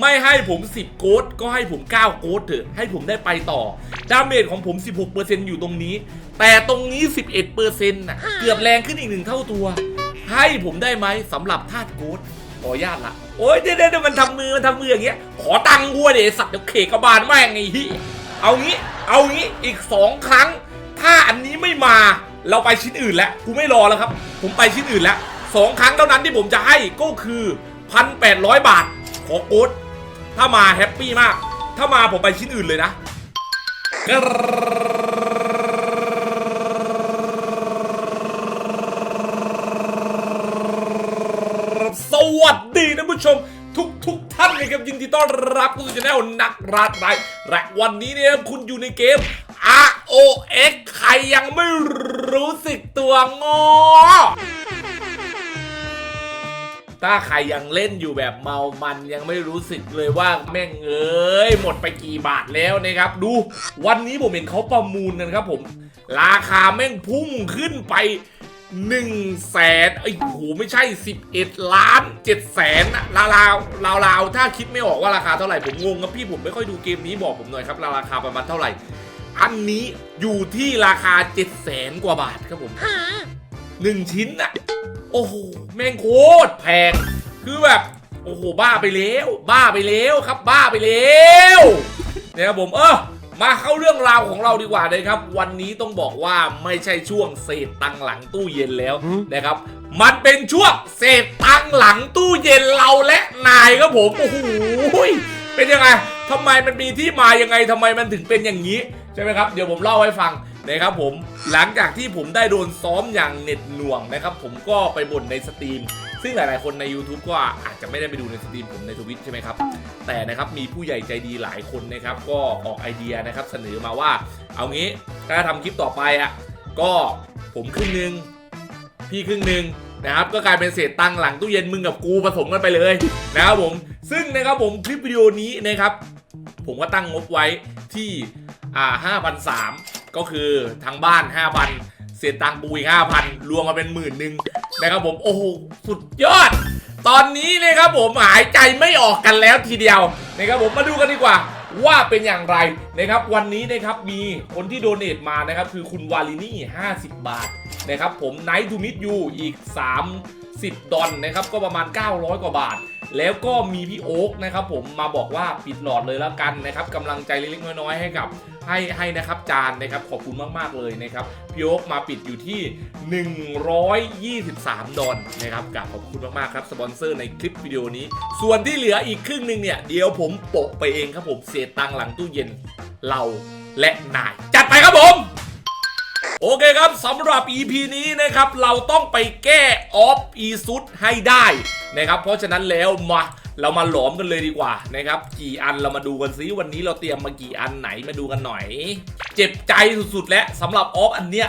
ไม่ให้ผม 10 โกดก็ให้ผม 9 โกดเถอะให้ผมได้ไปต่อ ดาเมจของผม 16%อยู่ตรงนี้ แต่ตรงนี้ 11%น่ะเกือบแรงขึ้นอีกหนึ่งเท่าตัว ให้ผมได้ไหมสำหรับธาตุโกดขออนุญาตละโอ้ยเดี๋ยวเดี๋ยวมันทำมือมันทำมืออย่างเงี้ย ขอตังค์วัวเดี๋ยวไอ้สัตว์เดี๋ยวเขกกระบาลแม่งไอ้ที่เอางี้ เอางี้อีก2ครั้ง ถ้าอันนี้ไม่มาเราไปชิ้นอื่นแล้วกูไม่รอแล้วครับ ผมไปชิ้นอื่นแล้วสองครั้งเท่านั้นที่ผมจะให้ก็คือ 1,800 บาท ขอโกด ถ้ามาแฮปปี้มาก ถ้ามาผมไปชิ้นอื่นเลยนะสวัสดีท่านผู้ชมทุกทุกๆท่านเลยครับยินดีต้อนรับเข้าสู่ช anel นักราดไรและวันนี้เนี่ยคุณอยู่ในเกม ROX ใครยังไม่รู้สึกตัวงอ ถ้าใครยังเล่นอยู่แบบเมามันยังไม่รู้สึกเลยว่าแม่งเอ้ยหมดไปกี่บาทแล้วนะครับ ดูวันนี้ผมเห็นเขาประมูลกันครับผม ราคาแม่งพุ่งขึ้นไป1นึ่งแสนไอ้ยโหไม่ใช่ 11 ล้าน7แสนอะราวราวราวราวๆถ้าคิดไม่ออกว่าราคาเท่าไหร่ผมงงครับพี่ผมไม่ค่อยดูเกมนี้บอกผมหน่อยครับราคาประมาณเท่าไหร่ อันนี้อยู่ที่ราคา7แสนกว่าบาทครับผมหนึ่งชิ้นอะ โอ้โห แม่งโคตรแพง คือแบบ โอ้โห บ้าไปแล้ว บ้าไปแล้วครับ บ้าไปแล้วนะครับผม เออมาเข้าเรื่องราวของเราดีกว่านะครับ วันนี้ต้องบอกว่าไม่ใช่ช่วงเศษตังค์หลังตู้เย็นแล้วนะครับ มันเป็นช่วงเศษตังค์หลังตู้เย็นเราและนายครับผม โอ้โห เป็นยังไงทำไมมันมีที่มายังไงทำไมมันถึงเป็นอย่างนี้ ใช่ไหมครับ เดี๋ยวผมเล่าให้ฟัง นะครับผมหลังจากที่ผมได้โดนซ้อมอย่างเหน็ดหน่วงนะครับผมก็ไปบ่นในสตรีม ซึ่งหลายๆ คนใน YouTube ก็อาจจะไม่ได้ไปดูในสตรีมผมในทวิตใช่ไหมครับ แต่นะครับมีผู้ใหญ่ใจดีหลายคนนะครับ ก็ออกไอเดียนะครับเสนอมาว่า เอางี้ถ้าทำคลิปต่อไปอะก็ผมครึ่งหนึ่งพี่ครึ่งหนึ่งนะครับก็กลายเป็นเศษตังค์หลังตู้เย็นมึงกับกูผสมกันไปเลยนะครับผมซึ่งนะครับผมคลิปวิดีโอนี้นะครับผมก็ตั้งงบไว้ที่อ่าห้าพันสาม ก็คือทางบ้าน 5,000เศษตังปูอีก5,000 รวมมาเป็นหมื่นหนึ่งนะครับผมโอ้โหสุดยอด ตอนนี้นะครับผมหายใจไม่ออกกันแล้วทีเดียวนะครับผมมาดูกันดีกว่าว่าเป็นอย่างไรนะครับวันนี้นะครับมีคนที่โดเนทมานะครับคือคุณวาลินี่ 50 บาทนะครับผมไนท์ทูมิ t ยูอีก 30 ดอนนะครับก็ประมาณ 900 กว่าบาท แล้วก็มีพี่โอ๊กนะครับผมมาบอกว่าปิดหลอดเลยแล้วกันนะครับกำลังใจเล็กๆน้อยๆให้กับให้ให้นะครับจานนะครับขอบคุณมากๆเลยนะครับพี่โอ๊กมาปิดอยู่ที่ 123 ดอนนะครับกราบขอบคุณมากๆครับสปอนเซอร์ในคลิปวิดีโอนี้ ส่วนที่เหลืออีกครึ่งหนึ่งเนี่ยเดี๋ยวผมโปะไปเองครับผมเศษตังค์หลังตู้เย็นเราและนาย จัดไปครับผม โอเคครับสำหรับ EP นี้นะครับ เราต้องไปแก้ออฟอีซุดให้ได้นะครับ เพราะฉะนั้นแล้วมาเรามาหลอมกันเลยดีกว่านะครับ กี่อันเรามาดูกันซิวันนี้เราเตรียมมากี่อันไหนมาดูกันหน่อย เจ็บใจสุดๆ แล้วสำหรับออฟอันเนี้ย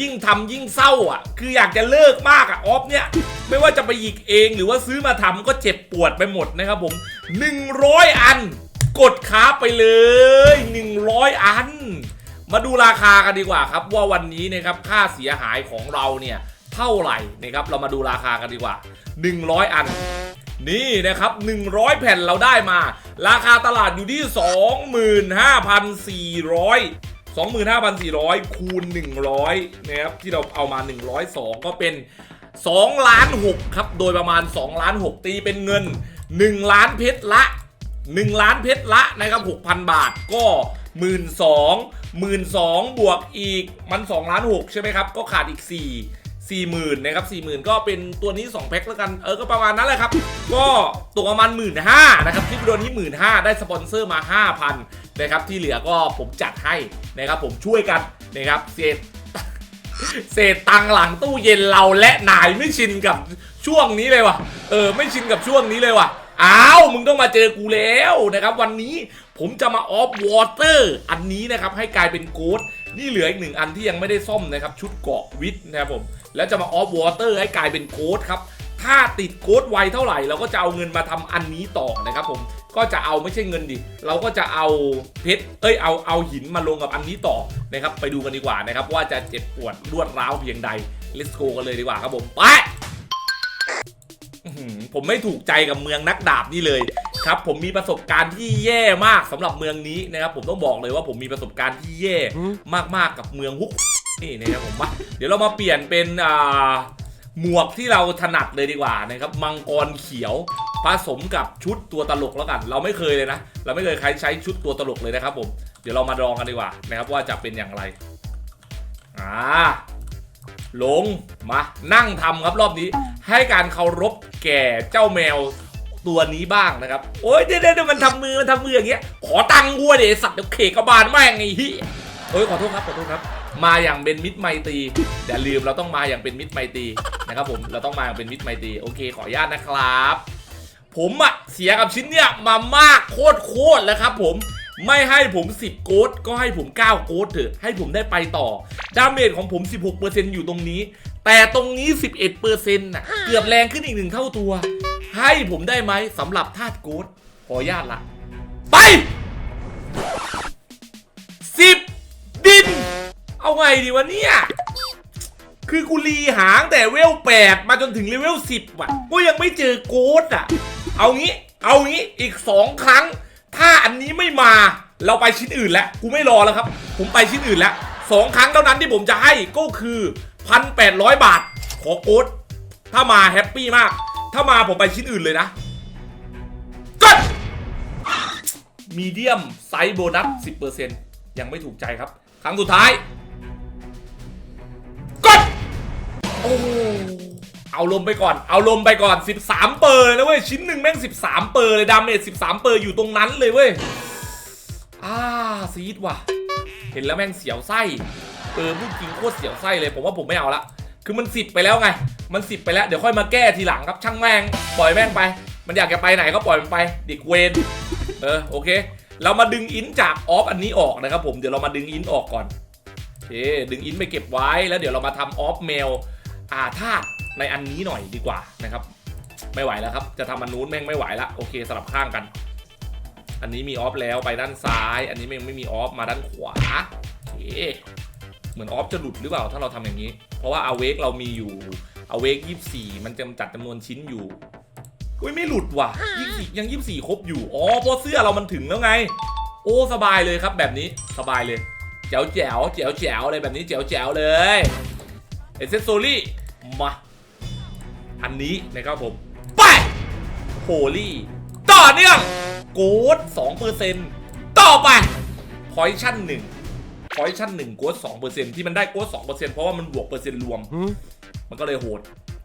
ยิ่งทำยิ่งเศร้าอะ คืออยากจะเลิกมากอะออฟเนี่ย ไม่ว่าจะไปหยิกเองหรือว่าซื้อมาทำก็เจ็บปวดไปหมดนะครับผม 100 อัน กดค้าไปเลย 100 อัน มาดูราคากันดีกว่าครับ ว่าวันนี้นะครับค่าเสียหายของเราเนี่ยเท่าไหร่นะครับเรามาดูราคากันดีกว่า 100 อัน นี่นะครับ 100 แผ่นเราได้มา ราคาตลาดอยู่ที่ 25,400 25,400 คูณ 100 นะครับ ที่เราเอามา 102 ก็เป็น2ล้าน6ครับ โดยประมาณ2ล้าน6ตีเป็นเงิน 1 ล้านเพชรละ 1 ล้านเพชรละนะครับ 6,000 บาทก็หมื่นสอง หมื่นสองบวกอีกมัน2ล้าน6ใช่ไหมครับ ก็ขาดอีก4 4 0,000นนะครับ40,000ก็เป็นตัวนี้ 2 แพ็คแล้วกัน เออ ก็ประมาณนั้นแหละครับ ก็ตัวประมาณ1 5ื่นห้านะครับที่โดนที่1 5ื่นห้าได้สปอนเซอร์มา 5,000นะครับที่เหลือก็ผมจัดให้นะครับผมช่วยกันนะครับเศษเศษตังหลังตู้เย็นเราและนายไม่ชินกับช่วงนี้เลยว่ะ เออ ไม่ชินกับช่วงนี้เลยว่ะ อ้าว มึงต้องมาเจอกูแล้วนะครับ วันนี้ ผมจะมาออฟวอเตอร์อันนี้นะครับให้กลายเป็นโกดนี่เหลืออีกหนึ่งอันที่ยังไม่ได้ซ่อมนะครับชุดเกาะวิทนะครับผมแล้วจะมาออฟวอเตอร์ให้กลายเป็นโกดครับถ้าติดโกดไวเท่าไหร่เราก็จะเอาเงินมาทำอันนี้ต่อนะครับผมก็จะเอาไม่ใช่เงินดิ เราก็จะเอาเพชรเอ้ยเอาเอาหินมาลงกับอันนี้ต่อนะครับไปดูกันดีกว่านะครับว่าจะเจ็บปวดรวดร้าวเพียงใด let's go กันเลยดีกว่าครับผมไปผมไม่ถูกใจกับเมืองนักดาบนี่เลย ครับ ผมมีประสบการณ์ที่แย่มากสำหรับเมืองนี้นะครับ ผมต้องบอกเลยว่าผมมีประสบการณ์ที่แย่มากๆกับเมืองฮุกนี่นะครับผมมาเดี๋ยวเรามาเปลี่ยนเป็นอ่าหมวกที่เราถนัดเลยดีกว่านะครับมังกรเขียวผสมกับชุดตัวตลกแล้วกัน เราไม่เคยเลยนะ เราไม่เคยใครใช้ชุดตัวตลกเลยนะครับผมเดี๋ยวเรามาลองกันดีกว่านะครับว่าจะเป็นอย่างไรอ่าลงมานั่งทำครับรอบนี้ ให้การเคารพแก่เจ้าแมว ตัวนี้บ้างนะครับ โอ้ยเดี๋ยวเดี๋ยวมันทำมือมันทำมืออย่างเงี้ย ขอตังค์วัวเดี๋ยวสัตว์เดี๋ยวเขกกระบาลแม่งไอ้ที่เอ้ยขอโทษครับขอโทษครับ มาอย่างเป็นมิตรไมตรีอย่าลืมเราต้องมาอย่างเป็นมิตรไมตรีนะครับผมเราต้องมาอย่างเป็นมิตรไมตรีโอเคขออนุญาตนะครับ ผมอะเสียกับชิ้นเนี่ยมามากโคตรโคตรแล้วครับ ผมไม่ให้ผม 10 โกดก็ให้ผม 9 โกดเถอะให้ผมได้ไปต่อ ดาเมจของผม 16%อยู่ตรงนี้ แต่ตรงนี้ 11%น่ะเกือบแรงขึ้นอีกหนึ่งเท่าตัว ให้ผมได้ไหมสำหรับธาตุโกดขออนุญาตละไป10ดิน เอาไงดีวะเนี่ย คือกูรีหางแต่เวล8มาจนถึงเลเวล10ว่ะก็ยังไม่เจอโกดอะ เอางี้ เอางี้อีก2ครั้ง ถ้าอันนี้ไม่มาเราไปชิ้นอื่นแล้วกูไม่รอแล้วครับ ผมไปชิ้นอื่นแล้วสองครั้งเท่านั้นที่ผมจะให้ก็คือ1,800บาท ขอโกดถ้ามาแฮปปี้มาก ถ้ามาผมไปชิ้นอื่นเลยนะกดมีเดียมไซส์โบนัส 10%ยังไม่ถูกใจครับ ครั้งสุดท้ายกดโอ้เอาลมไปก่อน เอาลมไปก่อน 13 เปอร์เลยนะเว้ย ชิ้นหนึ่งแม่ง 13 เปอร์เลยดาเมจ13 เปอร์อยู่ตรงนั้นเลยเว้ย อ่าซีดว่ะ เห็นแล้วแม่งเสียวไส้ เออพูดจริงโคตรเสียวไส้เลย ผมว่าผมไม่เอาละ คือมันสิบไปแล้วไง มันสิบไปแล้ว เดี๋ยวค่อยมาแก้ทีหลังครับ ช่างแม่ง ปล่อยแม่งไป มันอยากจะไปไหนก็ปล่อยมันไปเด็กเวนเออ โอเค เรามาดึงอินจากออฟอันนี้ออกนะครับผม เดี๋ยวเรามาดึงอินออกก่อนโอเค ดึงอินไปเก็บไว้ แล้วเดี๋ยวเรามาทำออฟเมลอาธาตุในอันนี้หน่อยดีกว่านะครับ ไม่ไหวแล้วครับ จะทำอันนู้นแม่งไม่ไหวละ โอเคสลับข้างกัน อันนี้มีออฟแล้วไปด้านซ้าย อันนี้แม่งไม่มีออฟมาด้านขวาโอเค เหมือนออฟจะหลุดหรือเปล่าถ้าเราทำอย่างนี้ เพราะว่าอเวกเรามีอยู่อเวกยี่สี่มันจำจัดจำนวนชิ้นอยู่อุ้ยไม่หลุดว่ะยี่สี่ยังยี่สี่ครบอยู่อ๋อเพราะเสื้อเรามันถึงแล้วไง โอ้สบายเลยครับแบบนี้สบายเลยแจ๋วแจ๋วแจ๋วแจ๋วเลยแบบนี้แจ๋วแจ๋วเลยเอเซสโซลี่มาอันนี้นะครับผมไปโฮลี่ต่อเนื่องโกด2%ต่อไปพอยชั่น 1พอยชั่น1โกด2%ที่มันได้โกด2%เพราะว่ามันบวกเปอร์เซ็นต์รวม มันก็เลยโหด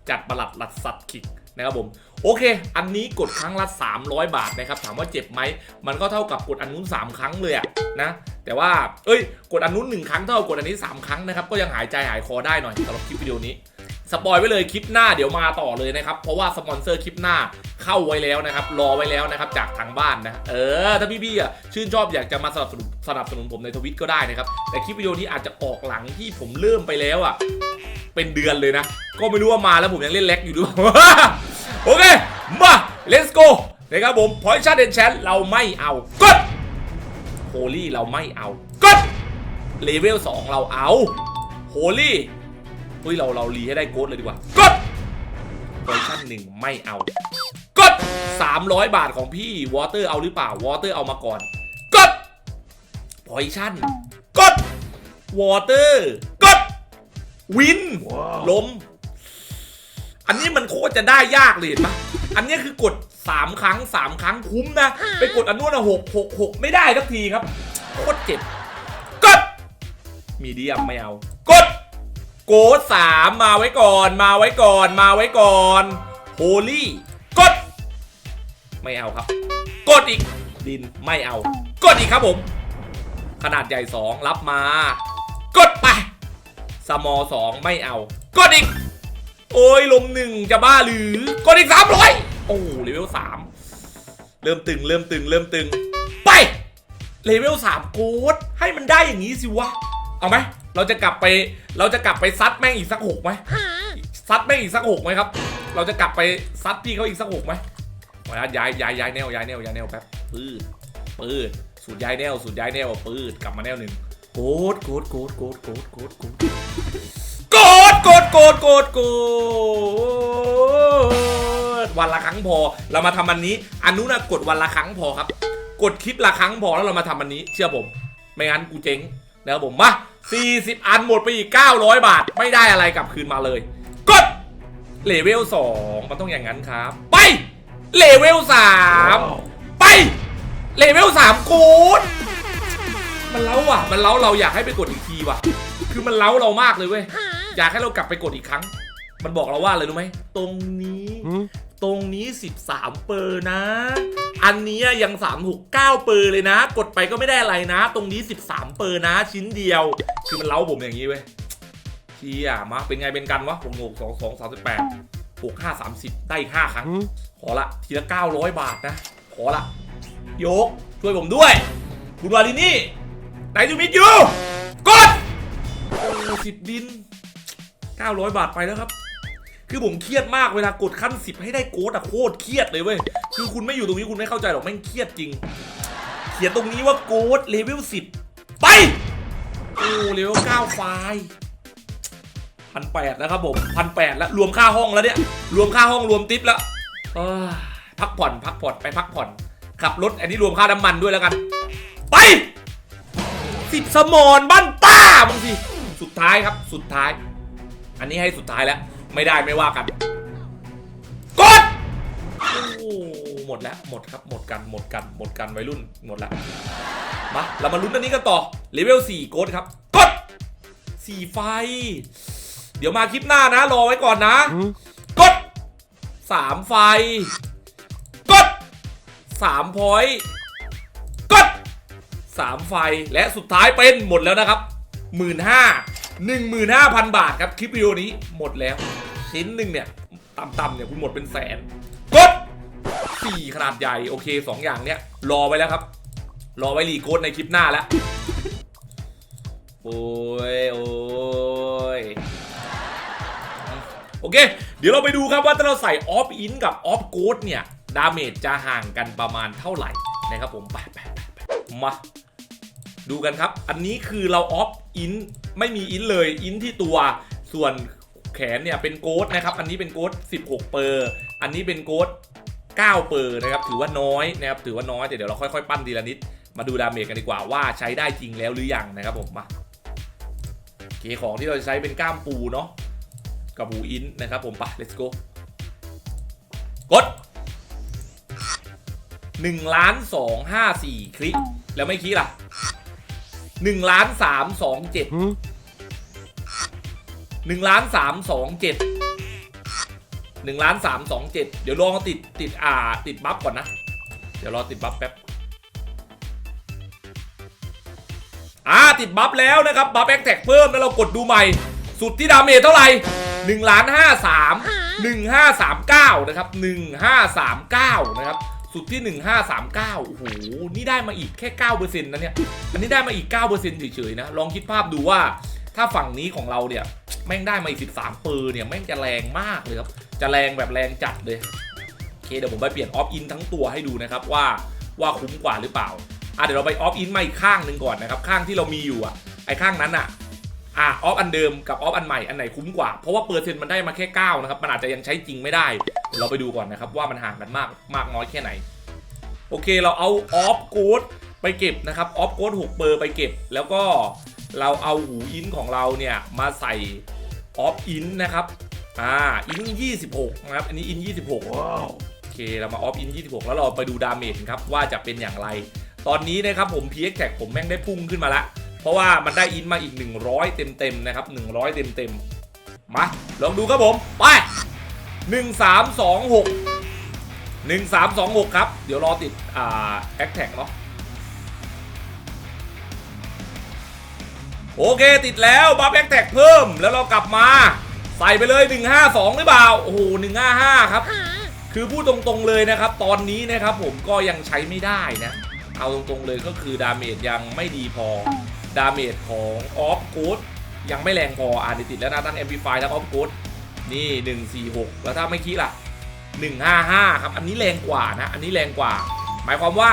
จัดประหลัดหลัดสัตว์คิกนะครับผม โอเค อันนี้กดครั้งละ 300 บาทนะครับ ถามว่าเจ็บไหม มันก็เท่ากับกดอันนู้น 3 ครั้งเลยอะนะ แต่ว่า เอ้ย กดอันนู้น 1 ครั้งเท่ากับกดอันนี้ 3 ครั้งนะครับ ก็ยังหายใจหายคอได้หน่อยสำหรับคลิปวิดีโอนี้ สปอยไว้เลยคลิปหน้าเดี๋ยวมาต่อเลยนะครับ เพราะว่าสปอนเซอร์คลิปหน้าเข้าไว้แล้วนะครับ รอไว้แล้วนะครับจากทางบ้านนะ เออ ถ้าพี่ๆอะชื่นชอบอยากจะมาสนับสนุนสนับสนุนผมในทวิตก็ได้นะครับ แต่คลิปวิดีโอนี้อาจจะออกหลังที่ผมเริ่มไปแล้วอะ เป็นเดือนเลยนะ ก็ไม่รู้ว่ามาแล้วผมยังเล่นเล็กอยู่หรือเปล่า โอเค มา let's go นะครับผมพอยชั่นเดนแชนเราไม่เอากดโฮลี่เราไม่เอากดเลเวล2เราเอาโฮลี่ เฮ้ยเราเรารีให้ได้โกดเลยดีกว่า กดเวอร์ชันหนึ่งไม่เอา กด 300 บาทของพี่วอเตอร์เอาหรือเปล่าวอเตอร์เอามาก่อน กดพอยชั่น กดวอเตอร์กด วินล้ม อันนี้มันโคตรจะได้ยากเลยเห็นปะอันนี้คือกด 3 ครั้ง 3 ครั้งคุ้มนะ ไปกดอันนู้นอะหกหกหกไม่ได้สักทีครับ โคตรเจ็บ กด มีเดียมไม่เอา กด โกดสามมาไว้ก่อน มาไว้ก่อน มาไว้ก่อนโฮลี่กด ไม่เอาครับ กดอีกดินไม่เอา กดอีกครับผม ขนาดใหญ่สองรับมา กดไปสมอสองไม่เอา กดอีก โอ้ยลมหนึ่งจะบ้าหรือ กดอีกสามร้อยโอ้เลเวลสามเริ่มตึงเริ่มตึงเริ่มตึง ไปเลเวลสามโกดให้มันได้อย่างนี้สิวะ เอาไหม เราจะกลับไป เราจะกลับไปซัดแม่งอีกสักหกไหมซัดแม่งอีกสักหกไหมครับ เราจะกลับไปซัดพี่เขาอีกสักหกไหมขออนุญาตย้ายย้ายย้ายแนวย้ายแนวย้ายแนวแป๊บปืดปืดสูตรย้ายแนวสูตรย้ายแนวปืดกลับมาแนวหนึ่งโกดโกดโกดโกดโกดโกดโกดโกดโกดโกดโกดโกดวันละครั้งพอ เรามาทำอันนี้อันนู้นนะกดวันละครั้งพอครับ กดคลิปละครั้งพอแล้วเรามาทำอันนี้ เชื่อผม ไม่งั้นกูเจ๊งนะครับผมมา 40 อันหมดไปอีก 900 บาท ไม่ได้อะไรกลับคืนมาเลย กดเลเวล2มันต้องอย่างนั้นครับ ไปเลเวล3ไปเลเวล3กูดมันเล้าว่ะ มันเล้าเราอยากให้ไปกดอีกทีว่ะ คือมันเล้าเรามากเลยเว้ย อยากให้เรากลับไปกดอีกครั้ง มันบอกเราว่าอะไรรู้ไหม ตรงนี้ ตรงนี้ 13 เปอร์นะ อันเนี้ยยัง 369 เปอร์เลยนะ กดไปก็ไม่ได้อะไรนะ ตรงนี้ 13 เปอร์นะ ชิ้นเดียว คือมันเล้าผมอย่างนี้เว้ยเชี่ยมาเป็นไงเป็นกันวะผมงกสองสองสามสิบแปดหกห้าสามสิบได้อีกห้าครั้ง ขอละทีละ900บาทนะ ขอละยกช่วยผมด้วย คุณวาลินี่ไหนจูมิดยูกดโอ้สิบดิน900บาทไปแล้วครับ คือผมเครียดมากเวลากดขั้น10ให้ได้โกดอะโคตรเครียดเลยเว้ย คือคุณไม่อยู่ตรงนี้คุณไม่เข้าใจหรอกแม่งเครียดจริง เขียนตรงนี้ว่าโกดเลเวล10ไป โอ้เลเวล9ไฟพันแปดนะครับผมพันแปดแล้วรวมค่าห้องแล้วเนี่ย รวมค่าห้องรวมทิปแล้วพักผ่อนพักผ่อนไปพักผ่อน ขับรถอันนี้รวมค่าน้ำมันด้วยแล้วกัน ไปสิบสมอนบ้านป้ามึงสิสุดท้ายครับสุดท้าย อันนี้ให้สุดท้ายแล้ว ไม่ได้ไม่ว่ากัน กด โอ้หมดแล้วหมดครับ หมดกันหมดกันหมดกันวัยรุ่นหมดแล้วมาเรามาลุ้นอันนี้กันต่อเลเวล4โกดครับ กด4ไฟ เดี๋ยวมาคลิปหน้านะ รอไว้ก่อนนะ กด3ไฟ กด3พอยต์กด3ไฟและสุดท้ายเป็นหมดแล้วนะครับหมื่นห้า หนึ่งหมื่นห้าพันบาทครับคลิปวิดีโอนี้หมดแล้ว ชิ้นหนึ่งเนี่ยต่ำๆเนี่ยคุณหมดเป็นแสนกดสี่ขนาดใหญ่โอเคสองอย่างเนี้ยรอไว้แล้วครับ รอไว้รีโกดในคลิปหน้าแล้วโอ้ยโอ้ยโอเค เดี๋ยวเราไปดูครับว่าถ้าเราใส่ออฟอินกับออฟโกดเนี่ย ดาเมจจะห่างกันประมาณเท่าไหร่นะครับผมไปไปไปมาดูกันครับ อันนี้คือเราออฟอิน ไม่มีอินเลยอินที่ตัวส่วนแขนเนี่ยเป็นโกดนะครับ อันนี้เป็นโกด16 เปอร์ อันนี้เป็นโกด9 เปอร์นะครับ ถือว่าน้อยนะครับ ถือว่าน้อยแต่เดี๋ยวเราค่อยๆ ปั้นทีละนิด มาดูดาเมจกันดีกว่าว่าใช้ได้จริงแล้วหรือยังนะครับผมมาโอเคของที่เราจะใช้เป็นก้ามปูเนาะ กับหูอินนะครับผมไป let's go กด1ล้าน2 5 4 คลิก แล้วไม่คลิกล่ะ 1ล้าน3 2 7 1ล้าน3 2 7 1ล้าน3 2 7เดี๋ยวลองติดติดอ่า ติดบัฟก่อนนะ เดี๋ยวรอติดบัฟแป๊บอ่าติดบัฟแล้วนะครับบัฟแอคแท็กเพิ่มแล้วเรากดดูใหม่ สุดที่ดาเมจเท่าไหร่1ล้าน5 3 1539นะครับ1539นะครับ สุดที่ 1539 โอ้โห นี่ได้มาอีกแค่ 9%นะเนี่ย อันนี้ได้มาอีก 9%เฉยๆนะ ลองคิดภาพดูว่า ถ้าฝั่งนี้ของเราเนี่ย แม่งได้มาอีก 13เปอร์เนี่ย แม่งจะแรงมากเลยครับ จะแรงแบบแรงจัดเลย โอเค เดี๋ยวผมไปเปลี่ยนออฟอินทั้งตัวให้ดูนะครับว่าว่าคุ้มกว่าหรือเปล่า อะเดี๋ยวเราไปออฟอินมาอีกข้างหนึ่งก่อนนะครับ ข้างที่เรามีอยู่อะ ไอ้ข้างนั้นอะ อะออฟอันเดิมกับออฟอันใหม่อันไหนคุ้มกว่า เพราะว่าเปอร์เซ็นต์มันได้มาแค่9นะครับมันอาจจะยังใช้จริงไม่ได้เดี๋ยวเราไปดูก่อนนะครับว่ามันห่างกันมากมากน้อยแค่ไหน โอเคเราเอาออฟโกดไปเก็บนะครับออฟโกด6เปอร์ไปเก็บ แล้วก็เราเอาหูอินของเราเนี่ยมาใส่ออฟอินนะครับอ่าอิน26นะครับอันนี้อิน26โอเคเรามาออฟอิน26 แล้วเราไปดูดาเมจครับว่าจะเป็นอย่างไร ตอนนี้นะครับผม PX Tag ผมแม่งได้พุ่งขึ้นมาละ เพราะว่ามันได้อินมาอีก 100 เต็มๆนะครับ 100 เต็มๆมาลองดูครับผมไป1326 1326 ครับ เดี๋ยวรอติด อ่าแอคแท็กเนาะโอเคติดแล้วบัฟแอคแท็กเพิ่มแล้วเรากลับมา ใส่ไปเลย 152 หรือเปล่า โอ้โห 155 ครับ คือพูดตรงๆเลยนะครับ ตอนนี้นะครับผมก็ยังใช้ไม่ได้นะ เอาตรงๆเลยก็คือดาเมจยังไม่ดีพอ ดาเมจของออฟโกดยังไม่แรงพออ่านติดแล้วนะทั้ง Amplify ทั้งออฟโกดนี่ 146 แล้วถ้าไม่คิดล่ะ 155 ครับ อันนี้แรงกว่านะ อันนี้แรงกว่า หมายความว่า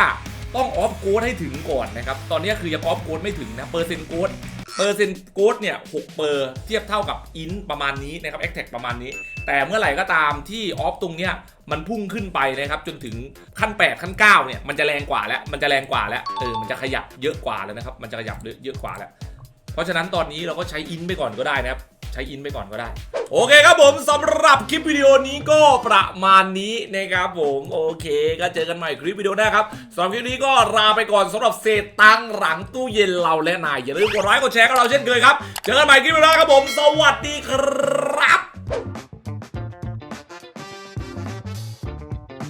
ต้องออฟโกดให้ถึงก่อนนะครับ ตอนนี้คือยังออฟโกดไม่ถึงนะ เปอร์เซ็นต์โกดเปอร์เซ็นต์โกดเนี่ย6เปอร์เทียบเท่ากับอินประมาณนี้นะครับแอคแท็กประมาณนี้ แต่เมื่อไหร่ก็ตามที่ออฟตรงเนี้ย มันพุ่งขึ้นไปนะครับจนถึงขั้น 8 ขั้น9เนี่ยมันจะแรงกว่าแล้วมันจะแรงกว่าแล้วเออมันจะขยับเยอะกว่าแล้วนะครับมันจะขยับเยอะกว่าแล้วเพราะฉะนั้นตอนนี้เราก็ใช้อินไปก่อนก็ได้นะครับใช้อินไปก่อนก็ได้ โอเคครับผมสำหรับคลิปวิดีโอนี้ก็ประมาณนี้นะครับผมโอเค ก็เจอกันใหม่คลิปวิดีโอหน้าครับสำหรับคลิปนี้ก็ลาไปก่อนสำหรับเศษตังหลังตู้เย็นเราและนาย อย่าลืมกดไลค์กดแชร์กับเราเช่นเคยครับ เจอกันใหม่คลิปวิดีโอหน้าครับผม สวัสดีครับ